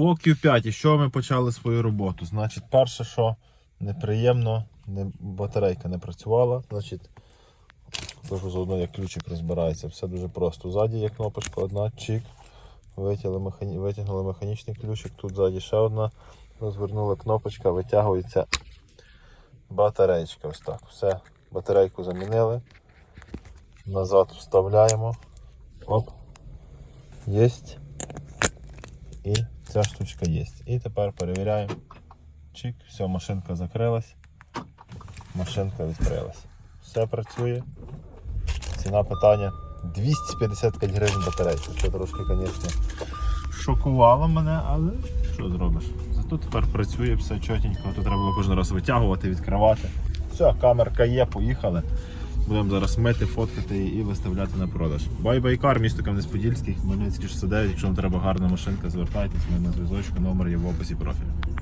По Q5, і що ми почали свою роботу? Значить, перше, що неприємно, не, батарейка не працювала. Значить, кажу заодно, як ключик розбирається. Все дуже просто. Ззаді є кнопочка одна, чик. Механі... Витягнули механічний ключик, тут ззаді ще одна. Розвернули кнопочка, витягується батарейка. Ось так. Все, батарейку замінили. Назад вставляємо. Оп. Єсть. І ця штучка є. І тепер перевіряємо. Чик, все, машинка закрилась. Машинка відкрилась. Все працює. Ціна питання 255 гривень батарейки. Це трошки, звісно, шокувало мене, але що зробиш? Зато тепер працює все чотенько. Тут треба було кожен раз витягувати, відкривати. Все, камерка є, поїхали. Будемо зараз мити, фоткати і виставляти на продаж. Бай-байкар, місто Кам'янець-Подільський, Хмельницький 69. Якщо вам треба гарна машинка, звертайтесь, ми на зв'язочку, номер є в описі профілю.